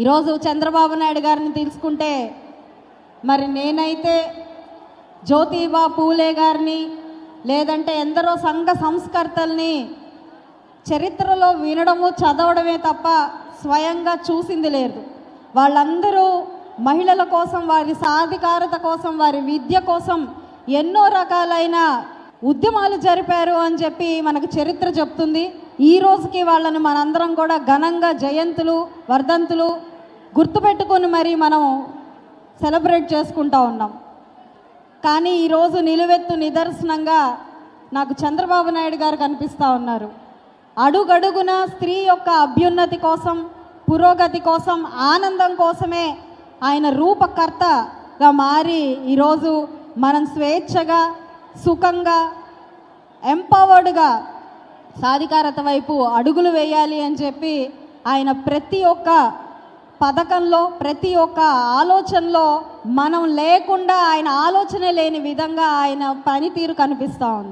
ఈరోజు చంద్రబాబు నాయుడు గారిని తీసుకుంటే మరి నేనైతే జ్యోతిబా పూలే గారిని లేదంటే ఎందరో సంఘ సంస్కర్తల్ని చరిత్రలో వినడము చదవడమే తప్ప స్వయంగా చూసింది లేదు. వాళ్ళందరూ మహిళల కోసం వారి సాధికారత కోసం వారి విద్య కోసం ఎన్నో రకాలైన ఉద్యమాలు జరిపారు అని చెప్పి మనకు చరిత్ర చెప్తుంది. ఈ రోజుకి వాళ్ళని మనందరం కూడా ఘనంగా జయంతులు వర్ధంతులు గుర్తుపెట్టుకొని మరి మనం సెలబ్రేట్ చేసుకుంటా ఉన్నాం. కానీ ఈరోజు నిలువెత్తు నిదర్శనంగా నాకు చంద్రబాబు నాయుడు గారు కనిపిస్తూ ఉన్నారు. అడుగడుగున స్త్రీ యొక్క అభ్యున్నతి కోసం పురోగతి కోసం ఆనందం కోసమే ఆయన రూపకర్తగా మారి ఈరోజు మనం స్వేచ్ఛగా సుఖంగా ఎంపవర్డ్గా సాధికారత వైపు అడుగులు వేయాలి అని చెప్పి ఆయన ప్రతి ఒక్క పథకంలో ప్రతి ఒక్క ఆలోచనలో మనం లేకుండా ఆయన ఆలోచన లేని విధంగా ఆయన పనితీరు కనిపిస్తూ ఉంది.